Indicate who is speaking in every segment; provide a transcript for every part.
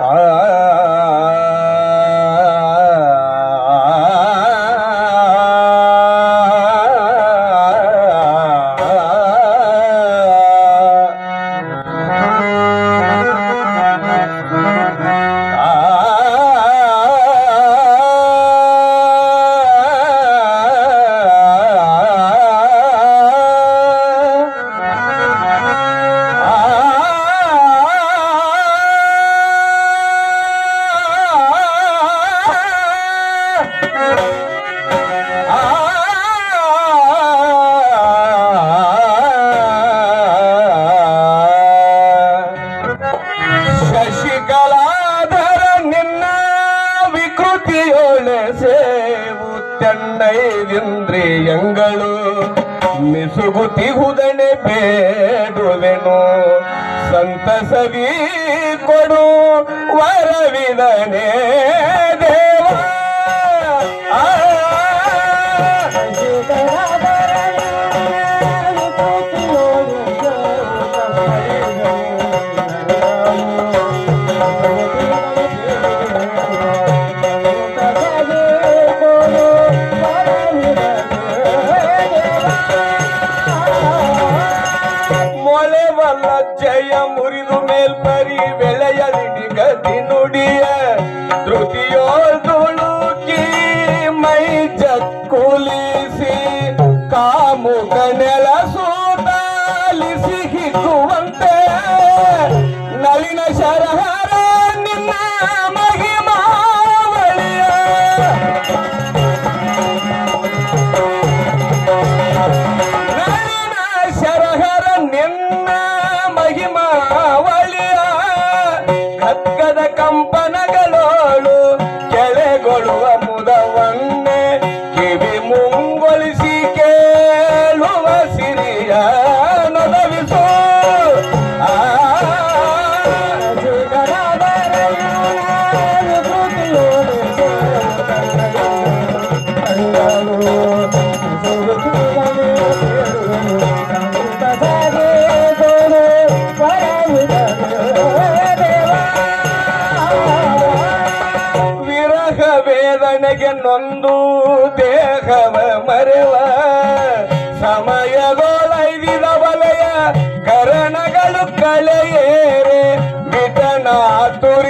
Speaker 1: 啊啊！ಮಿಸುಗುತಿ ಮಿಸುಗುತಿಹುದನೆ ಬೇಡುವೆನು. ಸಂತಸವಿ ಕೊಡು ವರವಿದನೆ ಮೊಳೆವಲ್ಲ ಜಯ ಮುರಿದು ಮೇಲ್ಪರಿ ಬೆಳೆಯಲಿಡಿ ಗತಿ ನುಡಿಯ ಧೃತಿಯೋಳ್ದುಳುಕಿ ಮೈ ಜಕ್ಕುಲಿಸಿ ಕಾಮುಕ ನೆಲಸೂತಾಲಿಸಿ ಹಿಗ್ಗುವಂತೆ ವಿರಹ ವೇದನೆಗೆ ನೊಂದು ದೇಹವ ಮರೆವ. ಸಮಯದೊಳೈದಿದ ವಲಯ ಕರಣಗಳು ಕಳೆಯೇರೆ. ವಿಟನ ತುರಿಸಿ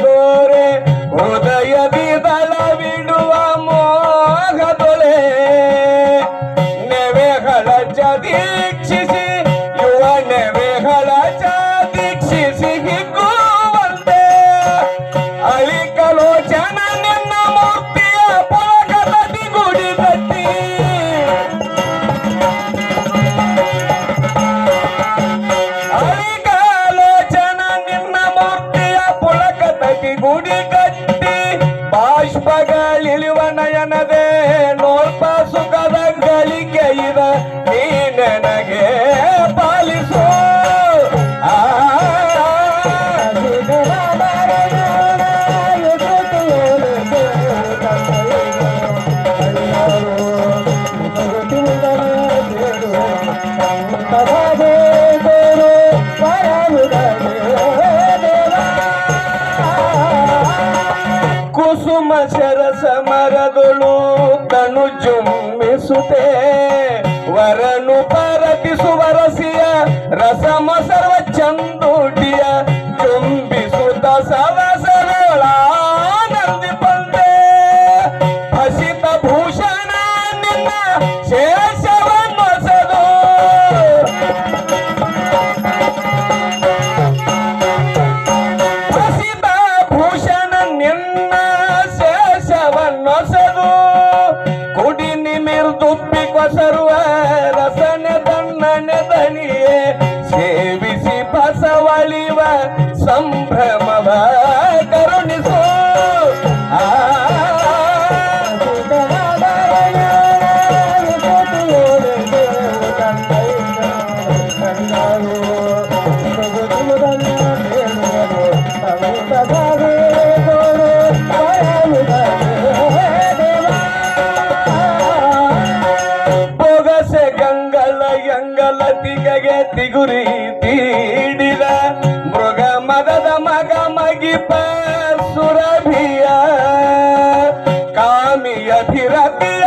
Speaker 1: ಗುಡಿ ಕಟ್ಟಿ ಬಾಷ್ಪಗಳಿಳುವ ನಯನದೇ ನೋಲ್ಪ ಸುಖದ ಗಳಿಕೆ ಇದ ನೀ ನನಗೆ ಪಾಲಿಸೋ. ಆ ವರನು ಪರಪಿಸುವರಸಿಯ ರಸಮ ಸರ್ವ ಚಂದೂಟಿಯ ಚುಂಬಿಸುತ್ತ ಸವಸರಳಾನಂದಿ ಬಂದೆ ಹಸಿತ ಭೂಷಣ ನಿನ್ನ ಶೇಷವನ್ನೊಸದು ಹಸಿತ ಭೂಷಣ ನಿನ್ನ ಶೇಷವನ್ನೊಸದು ಕುಡಿ ನಿಮಿರ್ದುಪ್ಪಿ ಕೊಸರುವ Rabbi, Rabbi.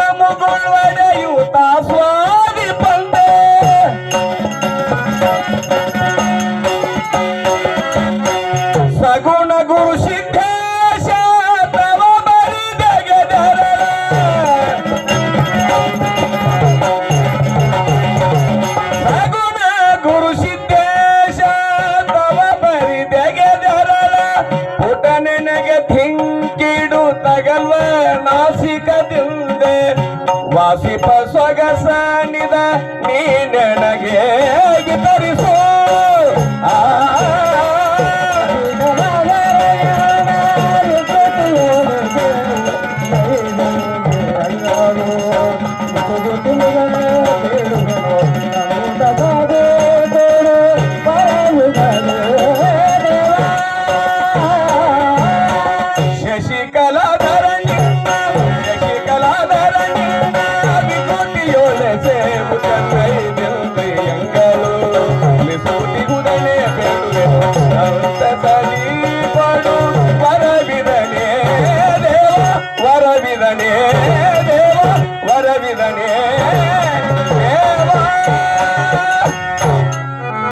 Speaker 1: ಬಲಿ